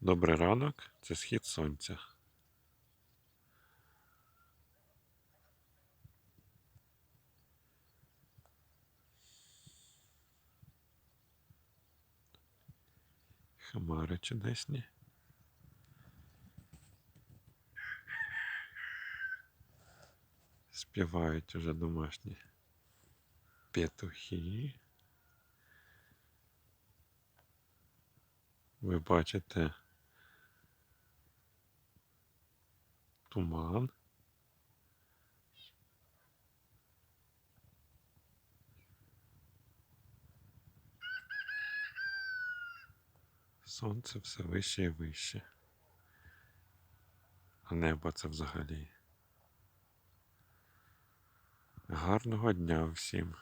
Добрий ранок, це схід сонця. Хмари чудесні. Співають уже домашні петухи. Ви бачите туман. Сонце все вище і вище. А небо це взагалі. Гарного дня всім.